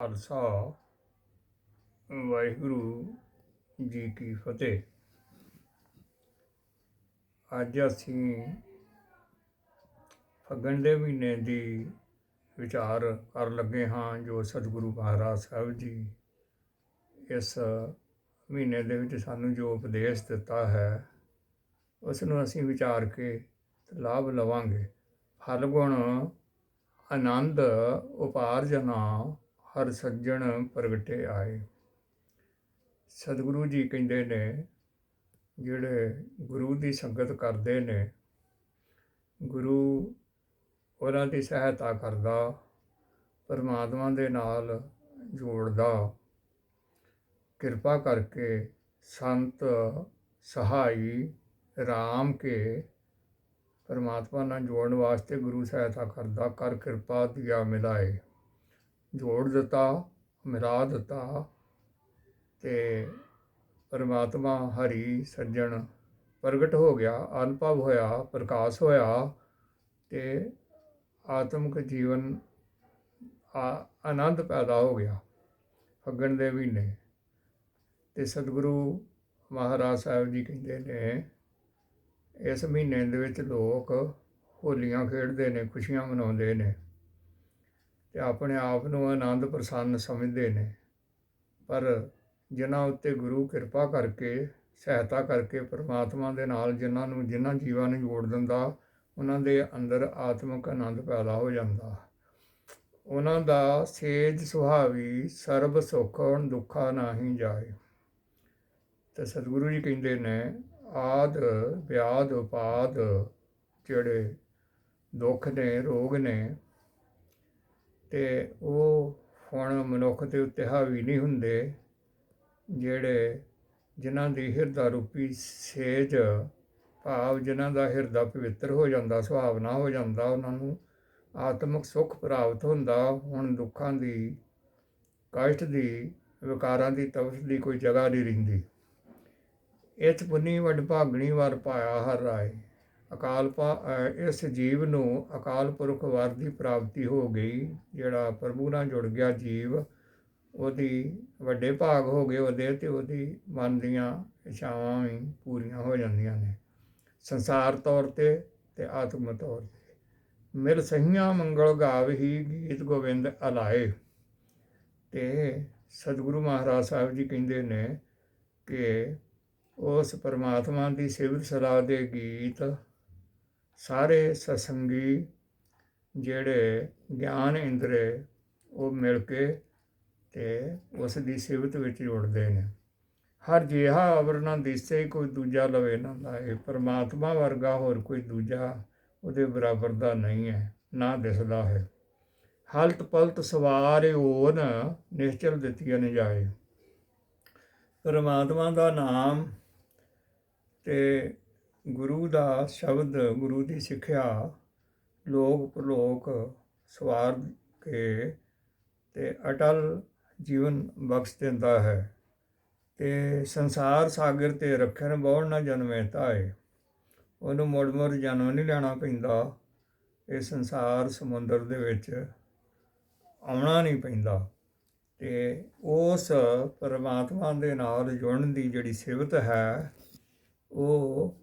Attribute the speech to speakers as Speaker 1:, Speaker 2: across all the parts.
Speaker 1: ਖਾਲਸਾ। ਵਾਹਿਗੁਰੂ ਜੀ ਕੀ ਫਤਿਹ। ਅੱਜ ਅਸੀਂ ਫੱਗਣ ਦੇ ਮਹੀਨੇ ਦੀ ਵਿਚਾਰ ਕਰਨ ਲੱਗੇ ਹਾਂ, ਜੋ ਸਤਿਗੁਰੂ ਮਹਾਰਾਜ ਸਾਹਿਬ ਜੀ ਇਸ ਮਹੀਨੇ ਦੇ ਵਿੱਚ ਸਾਨੂੰ ਜੋ ਉਪਦੇਸ਼ ਦਿੱਤਾ ਹੈ ਉਸ ਨੂੰ ਅਸੀਂ ਵਿਚਾਰ ਕੇ ਲਾਭ ਲਵਾਂਗੇ। ਫਲਗੁਣ ਆਨੰਦ ਉਪਾਰਜਨਾ ਹਰ ਸੱਜਣ ਪ੍ਰਗਟੇ ਆਏ। ਸਤਿਗੁਰੂ ਜੀ ਕਹਿੰਦੇ ਨੇ, ਜਿਹੜੇ ਗੁਰੂ ਦੀ ਸੰਗਤ ਕਰਦੇ ਨੇ, ਗੁਰੂ ਉਹਨਾਂ ਦੀ ਸਹਾਇਤਾ ਕਰਦਾ, ਪਰਮਾਤਮਾ ਦੇ ਨਾਲ ਜੋੜਦਾ। ਕਿਰਪਾ ਕਰਕੇ ਸੰਤ ਸਹਾਈ RAM ਕੇ ਪਰਮਾਤਮਾ ਨਾਲ ਜੋੜਨ ਵਾਸਤੇ ਗੁਰੂ ਸਹਾਇਤਾ ਕਰਦਾ, ਕਰ ਕਿਰਪਾ ਦਿਆ ਮਿਲਾਏ। ਜੋੜ ਦਿੱਤਾ ਮਿਲਾ ਦਿੱਤਾ ਤੇ ਪਰਮਾਤਮਾ ਹਰੀ ਸੱਜਣ ਪ੍ਰਗਟ ਹੋ ਗਿਆ, ਅਨੁਭਵ ਹੋਇਆ, ਪ੍ਰਕਾਸ਼ ਹੋਇਆ ਤੇ ਆਤਮਿਕ ਜੀਵਨ ਆ- ਆਨੰਦ ਪੈਦਾ ਹੋ ਗਿਆ ਫੱਗਣ ਦੇ ਮਹੀਨੇ। ਤੇ ਸਤਿਗੁਰੂ ਮਹਾਰਾਜ ਸਾਹਿਬ ਜੀ ਕਹਿੰਦੇ ਨੇ, ਇਸ ਮਹੀਨੇ ਦੇ ਵਿੱਚ ਲੋਕ ਹੋਲੀਆਂ ਖੇਡਦੇ ਨੇ, ਖੁਸ਼ੀਆਂ ਮਨਾਉਂਦੇ ਨੇ। ਤੇ ਆਪਣੇ ਆਪ ਨੂੰ ਆਨੰਦ ਪ੍ਰਸੰਨ ਸਮਝਦੇ ਨੇ। ਪਰ ਜਿਨ੍ਹਾਂ ਉੱਤੇ ਗੁਰੂ ਕਿਰਪਾ ਕਰਕੇ, ਸਹਾਇਤਾ ਕਰਕੇ ਪ੍ਰਮਾਤਮਾ ਦੇ ਨਾਲ ਜਿਨ੍ਹਾਂ ਨੂੰ, ਜਿਨ੍ਹਾਂ ਜੀਵਾਂ ਨੂੰ ਜੋੜ ਦਿੰਦਾ, ਉਹਨਾਂ ਦੇ ਅੰਦਰ ਆਤਮਿਕ ਆਨੰਦ ਪੈਦਾ ਹੋ ਜਾਂਦਾ। ਉਹਨਾਂ ਦਾ ਸੇਜ ਸੁਹਾਵੀ ਸਰਬ ਸੁਖਣ ਦੁੱਖਾ ਨਾਹੀ ਜਾਏ। ਤੇ ਸਤਿਗੁਰੂ ਜੀ ਕਹਿੰਦੇ ਨੇ, ਆਦ, ਵਿਆਦ, ਉਪਾਦ, ਜਿਹੜੇ ਦੁੱਖ ਨੇ, ਰੋਗ ਨੇ ਅਤੇ ਉਹ ਹੁਣ ਮਨੁੱਖ ਦੇ ਉੱਤੇ ਹਾਵੀ ਨਹੀਂ ਹੁੰਦੇ, ਜਿਹੜੇ ਜਿਨ੍ਹਾਂ ਦੀ ਹਿਰਦਾ ਰੂਪੀ ਸੇਜ, ਭਾਵ ਜਿਨ੍ਹਾਂ ਦਾ ਹਿਰਦਾ ਪਵਿੱਤਰ ਹੋ ਜਾਂਦਾ ਸੁਹਾਵਨਾ ਹੋ ਜਾਂਦਾ, ਉਹਨਾਂ ਨੂੰ ਆਤਮਿਕ ਸੁੱਖ ਪ੍ਰਾਪਤ ਹੁੰਦਾ, ਹੁਣ ਦੁੱਖਾਂ ਦੀ, ਕਸ਼ਟ ਦੀ, ਵਿਕਾਰਾਂ ਦੀ, ਤਪਸ਼ ਦੀ ਕੋਈ ਜਗ੍ਹਾ ਨਹੀਂ ਰਹਿੰਦੀ। ਇਤ ਪੁੰਨੀ ਵਡ ਭਾਗਣੀ ਵਾਰ ਪਾਇਆ ਹਰ ਰਾਏ। ਅਕਾਲ ਪਾ ਇਸ ਜੀਵ ਨੂੰ ਅਕਾਲ ਪੁਰਖ ਵਰ ਦੀ ਪ੍ਰਾਪਤੀ ਹੋ ਗਈ। ਜਿਹੜਾ ਪ੍ਰਭੂ ਨਾਲ ਜੁੜ ਗਿਆ ਜੀਵ, ਉਹਦੀ ਵੱਡੇ ਭਾਗ ਹੋ ਗਏ ਉਹਦੇ ਤੇ ਉਹਦੀ ਮਨ ਦੀਆਂ ਇਛਾਵਾਂ ਵੀ ਪੂਰੀਆਂ ਹੋ ਜਾਂਦੀਆਂ ਨੇ। ਸੰਸਾਰ ਤੌਰ ਤੇ ਤੇ ਆਤਮ ਤੌਰ ਤੇ। ਮਿਲ ਸਹੀਆਂ ਮੰਗਲ ਗਾਵ ਹੀ ਗੀਤ ਗੋਬਿੰਦ ਅਲਾਏ। ਤੇ ਸਤਿਗੁਰੂ ਮਹਾਰਾਜ ਸਾਹਿਬ ਜੀ ਕਹਿੰਦੇ ਨੇ ਕਿ ਉਸ ਪਰਮਾਤਮਾ ਦੀ ਸਿਵਤ ਸਲਾਹ ਦੇ ਗੀਤ ਸਾਰੇ ਸਤਸੰਗੀ ਜਿਹੜੇ ਗਿਆਨ ਇੰਦਰੇ ਉਹ ਮਿਲ ਕੇ ਤੇ ਉਸ ਦੀ ਸਿਵਤ ਵਿੱਚ ਜੁੜਦੇ ਨੇ। ਹਰ ਜਿਹਾ ਅਵਰ ਨਾ ਦਿਸੇ, ਕੋਈ ਦੂਜਾ ਲਵੇ ਨਾ ਲਾਏ। ਪਰਮਾਤਮਾ ਵਰਗਾ ਹੋਰ ਕੋਈ ਦੂਜਾ ਉਹਦੇ ਬਰਾਬਰ ਦਾ ਨਹੀਂ ਹੈ, ਨਾ ਦਿਸਦਾ ਹੈ। ਹਲਤ ਪਲਤ ਸਵਾਰ ਹੋਨ ਨਿਸ਼ਚਲ ਦਿੱਤੀਆਂ ਨੇ ਜਾਏ। ਪਰਮਾਤਮਾ ਦਾ ਨਾਮ ਤੇ ਗੁਰੂ ਦਾ ਸ਼ਬਦ ਗੁਰੂ ਦੀ ਸਿੱਖਿਆ ਲੋਕ ਪ੍ਰਲੋਕ ਸਵਾਰ ਕੇ ਤੇ ਅਟਲ ਜੀਵਨ ਬਖਸ਼ ਦਿੰਦਾ ਹੈ ਤੇ ਸੰਸਾਰ ਸਾਗਰ ਤੇ ਰੱਖਣ ਬਹੁੜ ਨਾ ਜਨਮੇ ਤਾਏ। ਉਹਨੂੰ ਮੁੜ ਮੁੜ ਜਨਮ ਨਹੀਂ ਲੈਣਾ ਪੈਂਦਾ। ਇਹ ਸੰਸਾਰ ਸਮੁੰਦਰ ਦੇ ਵਿੱਚ ਆਉਣਾ ਨਹੀਂ ਪੈਂਦਾ। ਤੇ ਉਸ ਪਰਮਾਤਮਾ ਦੇ ਨਾਲ ਜੁੜਨ ਦੀ ਜਿਹੜੀ ਸਿਵਤ ਹੈ, ਉਹ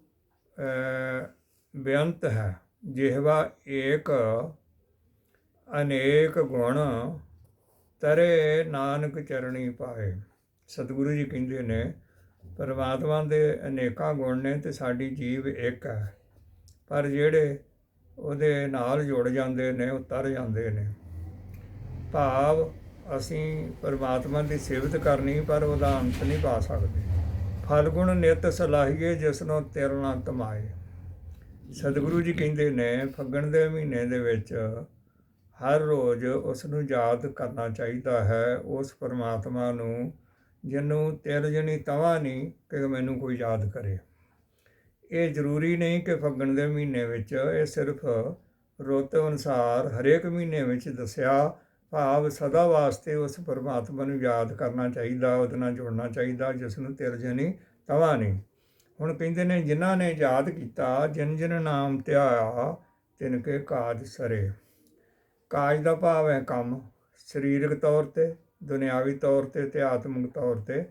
Speaker 1: ਬੇਅੰਤ ਹੈ। ਜਿਹਵਾ ਏਕ ਅਨੇਕ ਗੁਣ ਤਰੇ ਨਾਨਕ ਚਰਣੀ ਪਾਏ। ਸਤਿਗੁਰੂ ਜੀ ਕਹਿੰਦੇ ਨੇ, ਪਰਮਾਤਮਾ ਦੇ ਅਨੇਕਾਂ ਗੁਣ ਨੇ ਤੇ ਸਾਡੀ ਜੀਵ ਇੱਕ ਹੈ। ਪਰ ਜਿਹੜੇ ਉਹਦੇ ਨਾਲ ਜੁੜ ਜਾਂਦੇ ਨੇ ਉਤਰ ਜਾਂਦੇ ਨੇ। ਭਾਵ ਅਸੀਂ ਪਰਮਾਤਮਾ ਦੀ ਸੇਵਤ ਕਰਨੀ, ਪਰ ਉਹਦਾ ਅੰਤ ਨਹੀਂ ਪਾ ਸਕਦੇ। ਫਲਗੁਣ ਨਿਤ ਸਲਾਹੀਏ ਜਿਸਨੋਂ ਤਿਰਨਾ ਤਮਾਏ। ਸਤਿਗੁਰੂ ਜੀ ਕਹਿੰਦੇ ਨੇ, ਫੱਗਣ ਦੇ ਮਹੀਨੇ ਦੇ ਵਿੱਚ ਹਰ ਰੋਜ਼ ਉਸ ਨੂੰ ਯਾਦ ਕਰਨਾ ਚਾਹੀਦਾ ਹੈ। ਉਸ ਪਰਮਾਤਮਾ ਨੂੰ ਜਿਹਨੂੰ ਤਿਲ ਜਣੀ ਤਵਾ ਨਹੀਂ ਕਿ ਮੈਨੂੰ ਕੋਈ ਯਾਦ ਕਰੇ। ਇਹ ਜ਼ਰੂਰੀ ਨਹੀਂ ਕਿ ਫੱਗਣ ਦੇ ਮਹੀਨੇ ਵਿੱਚ ਇਹ ਸਿਰਫ ਰੁੱਤ ਅਨੁਸਾਰ ਹਰੇਕ ਮਹੀਨੇ ਵਿੱਚ ਦੱਸਿਆ ਭਾਵ ਸਦਾ ਵਾਸਤੇ ਉਸ ਪਰਮਾਤਮਾ ਨੂੰ ਯਾਦ ਕਰਨਾ ਚਾਹੀਦਾ, ਉਹਦੇ ਨਾਲ ਜੁੜਨਾ ਚਾਹੀਦਾ, ਜਿਸ ਨੂੰ ਤਿਲ ਜਣੀ ਤਵਾ ਨਹੀਂ। ਹੁਣ ਕਹਿੰਦੇ ਨੇ, ਜਿਨ੍ਹਾਂ ਨੇ ਯਾਦ ਕੀਤਾ, ਜਿਨ ਜਿਨ ਨਾਮ ਧਿਆਇਆ, ਤਿਨ ਕੇ ਕਾਜ ਸਰੇ। ਕਾਜ ਦਾ ਭਾਵ ਹੈ ਕੰਮ, ਸਰੀਰਕ ਤੌਰ ਤੇ, ਦੁਨਿਆਵੀ ਤੌਰ ਤੇ ਤੇ ਆਤਮਿਕ ਤੌਰ ਤੇ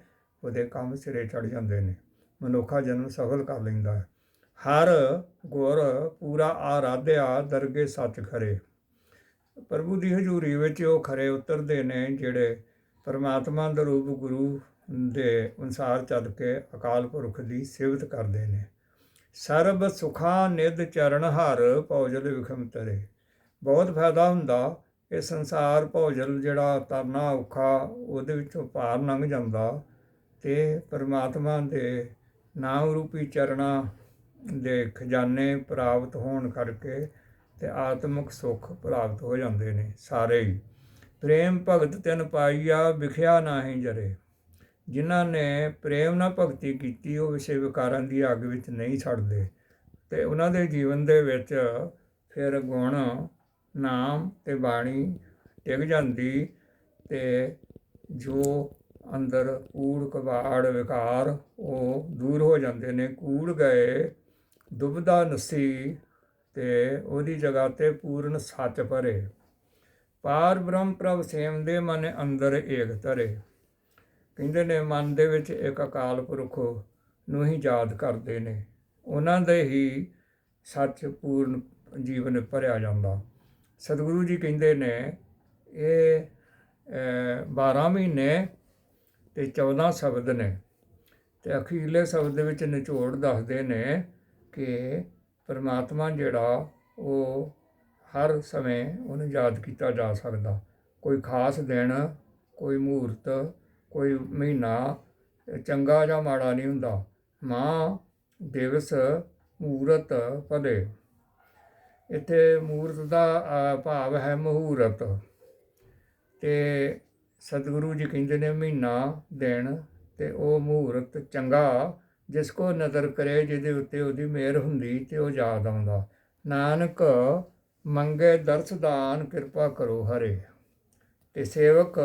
Speaker 1: ਉਹਦੇ ਕੰਮ ਸਿਰੇ ਚੜ ਜਾਂਦੇ ਨੇ। ਮਨੁੱਖਾ ਜਨਮ ਸਫਲ ਕਰ ਲੈਂਦਾ ਹੈ। ਹਰ ਗੁਰ ਪੂਰਾ ਆਰਾਧਿਆ, ਦਰਗੇ ਸੱਚ ਖਰੇ। ਪ੍ਰਭੂ ਦੀ ਹਜ਼ੂਰੀ ਵਿੱਚ ਉਹ ਖਰੇ ਉਤਰਦੇ ਨੇ, ਜਿਹੜੇ ਪਰਮਾਤਮਾ ਦਾ ਰੂਪ ਗੁਰੂ ਦੇ ਅਨੁਸਾਰ ਚੱਲ ਕੇ ਅਕਾਲ ਪੁਰਖ ਦੀ ਸੇਵਤ ਕਰਦੇ ਨੇ। ਸਰਬ ਸੁਖਾ ਨਿਧ ਚਰਨ ਹਰ ਭੌਜਲ ਵਿਖਮ ਤਰੇ। ਬਹੁਤ ਫਾਇਦਾ ਹੁੰਦਾ ਇਹ ਸੰਸਾਰ ਭੌਜਲ ਜਿਹੜਾ ਤਰਨਾ ਔਖਾ ਉਹਦੇ ਵਿੱਚੋਂ ਪਾਰ ਲੰਘ ਜਾਂਦਾ ਤੇ ਪਰਮਾਤਮਾ ਦੇ ਨਾਮ ਰੂਪੀ ਚਰਣਾ ਦੇ ਖਜ਼ਾਨੇ ਪ੍ਰਾਪਤ ਹੋਣ ਕਰਕੇ ਤੇ ਆਤਮਿਕ ਸੁੱਖ ਪ੍ਰਾਪਤ ਹੋ ਜਾਂਦੇ ਨੇ ਸਾਰੇ ਹੀ। ਪ੍ਰੇਮ ਭਗਤ ਤਿਨ ਪਾਈਆ ਵਿਖਿਆ ਨਾਹੀਂ ਜਰੇ। ਜਿਨ੍ਹਾਂ ਨੇ ਪ੍ਰੇਮ ਨਾਲ ਭਗਤੀ ਕੀਤੀ, ਉਹ ਵਿਸ਼ੇ ਵਿਕਾਰਾਂ ਦੀ ਅੱਗ ਵਿੱਚ ਨਹੀਂ ਛੱਡਦੇ। ਤੇ ਉਹਨਾਂ ਦੇ ਜੀਵਨ ਦੇ ਵਿੱਚ ਫਿਰ ਗੁਣ, ਨਾਮ ਤੇ ਬਾਣੀ ਟਿਕ ਜਾਂਦੀ ਤੇ ਜੋ ਅੰਦਰ ਕੂੜ ਕਬਾੜ ਵਿਕਾਰ ਉਹ ਦੂਰ ਹੋ ਜਾਂਦੇ ਨੇ। ਕੂੜ ਗਏ, ਦੁਬਦਾ ਨਸੀ ਤੇ ਉਹਦੀ ਜਗ੍ਹਾ ਤੇ ਪੂਰਨ ਸੱਚ ਭਰੇ ਪਾਰ ਬ੍ਰਹਮ ਪ੍ਰਭ ਸੇਮ ਦੇ ਮਨ ਅੰਦਰ ਏਕ ਧਰੇ। ਕਹਿੰਦੇ ਨੇ ਮਨ ਦੇ ਵਿੱਚ ਇੱਕ ਅਕਾਲ ਪੁਰਖ ਨੂੰ ਹੀ ਯਾਦ ਕਰਦੇ ਨੇ। ਉਹਨਾਂ ਦੇ ਹੀ ਸੱਚ ਪੂਰਨ ਜੀਵਨ ਭਰਿਆ ਜਾਂਦਾ। ਸਤਿਗੁਰੂ ਜੀ ਕਹਿੰਦੇ ਨੇ ਇਹ ਅਹ, 12 ਮਹੀਨੇ ਤੇ 14 ਸ਼ਬਦ ਨੇ। ਤੇ ਅਖੀਰਲੇ ਸ਼ਬਦ ਦੇ ਵਿੱਚ ਨਿਚੋੜ ਦੱਸਦੇ ਨੇ ਕਿ ਪਰਮਾਤਮਾ ਜਿਹੜਾ, ਉਹ ਹਰ ਸਮੇਂ ਉਹਨੂੰ ਯਾਦ ਕੀਤਾ ਜਾ ਸਕਦਾ। ਕੋਈ ਖਾਸ ਦਿਨ, ਕੋਈ ਮਹੂਰਤ ਕੋਈ ਮਹੀਨਾ, ਚੰਗਾ ਜਾਂ ਮਾੜਾ ਨਹੀਂ ਹੁੰਦਾ। ਮਾਂ ਦਿਵਸ ਮਹੂਰਤ ਭਲੇ ਇੱਥੇ ਮਹੂਰਤ ਦਾ ਭਾਵ ਹੈ ਮਹੂਰਤ। ਤੇ ਸਤਿਗੁਰੂ ਜੀ ਕਹਿੰਦੇ ਨੇ ਮਹੀਨਾ, ਦਿਨ, ਤੇ ਉਹ ਮਹੂਰਤ ਚੰਗਾ ਜਿਸ ਕੋ ਨਜ਼ਰ ਕਰੇ, ਜਿਹਦੇ ਉੱਤੇ ਉਹਦੀ ਮਿਹਰ ਹੁੰਦੀ ਤੇ ਉਹ ਯਾਦ ਆਉਂਦਾ। ਨਾਨਕ, ਮੰਗੇ ਦਰਸਦਾਨ ਕਿਰਪਾ ਕਰੋ ਹਰੇ। ਤੇ ਸੇਵਕ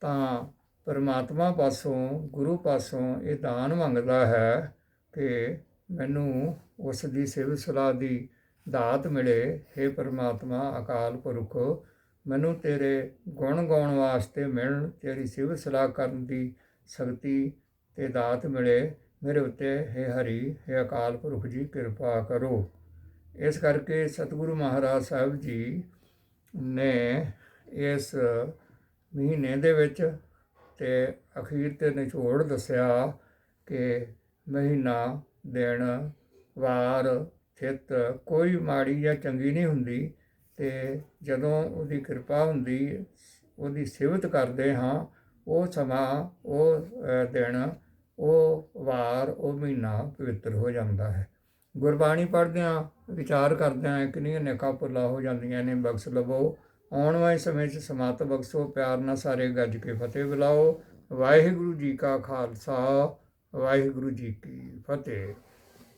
Speaker 1: ਤਾਂ ਪਰਮਾਤਮਾ ਪਾਸੋਂ, ਗੁਰੂ ਪਾਸੋਂ ਇਹ ਦਾਨ ਮੰਗਦਾ ਹੈ ਕਿ ਮੈਨੂੰ ਉਸ ਦੀ ਸੇਵ ਸਲਾਹ ਦੀ ਦਾਤ ਮਿਲੇ। हे ਪਰਮਾਤਮਾ, ਅਕਾਲ ਪੁਰਖ, ਮੈਨੂੰ ਤੇਰੇ ਗੁਣ ਗਾਉਣ ਵਾਸਤੇ ਮਿਲਣ, ਤੇਰੀ ਸਿਵ ਸਲਾਹ ਕਰਨ ਦੀ ਸ਼ਕਤੀ ਤੇ ਦਾਤ ਮਿਲੇ। ਮੇਰੇ ਉੱਤੇ ਹੈ ਹਰੀ, ਹੈ ਅਕਾਲ ਪੁਰਖ ਜੀ, ਕਿਰਪਾ ਕਰੋ। ਇਸ ਕਰਕੇ ਸਤਿਗੁਰੂ ਮਹਾਰਾਜ ਸਾਹਿਬ ਜੀ ਨੇ ਇਸ ਮਹੀਨੇ ਦੇ ਵਿੱਚ ਤੇ ਅਖੀਰ ਤੇ ਨਿਚੋੜ ਦੱਸਿਆ ਕਿ ਮਹੀਨਾ, ਦਿਨ, ਵਾਰ, ਥਿਤ ਕੋਈ ਮਾੜੀ ਜਾਂ ਚੰਗੀ ਨਹੀਂ ਹੁੰਦੀ ਤੇ ਜਦੋਂ ਉਹਦੀ ਕਿਰਪਾ ਹੁੰਦੀ, ਉਹਦੀ ਸਿਫਤ ਕਰਦੇ ਹਾਂ, ਉਹ ਸਮਾਂ, ਉਹ ਦਿਨ ਉਹ ਵਾਰ, ਉਹ ਮਹੀਨਾ ਪਵਿੱਤਰ ਹੋ ਜਾਂਦਾ ਹੈ। ਗੁਰਬਾਣੀ ਪੜ੍ਹਦਿਆਂ ਵਿਚਾਰ ਕਰਦਿਆਂ ਕਿੰਨੀਆਂ ਨੇਕਾਂ ਪੁੱਲਾ ਹੋ ਜਾਂਦੀਆਂ ਨੇ। ਬਖਸ਼ ਲਵੋ। ਆਉਣ ਵਾਲੇ ਸਮੇਂ 'ਚ ਸਮਾਤ ਬਖਸ਼ੋ। ਪਿਆਰ ਨਾਲ ਸਾਰੇ ਗੱਜ ਕੇ ਫਤਿਹ ਬੁਲਾਓ। ਵਾਹਿਗੁਰੂ ਜੀ ਕਾ ਖਾਲਸਾ। ਵਾਹਿਗੁਰੂ ਜੀ ਕੀ ਫਤਿਹ।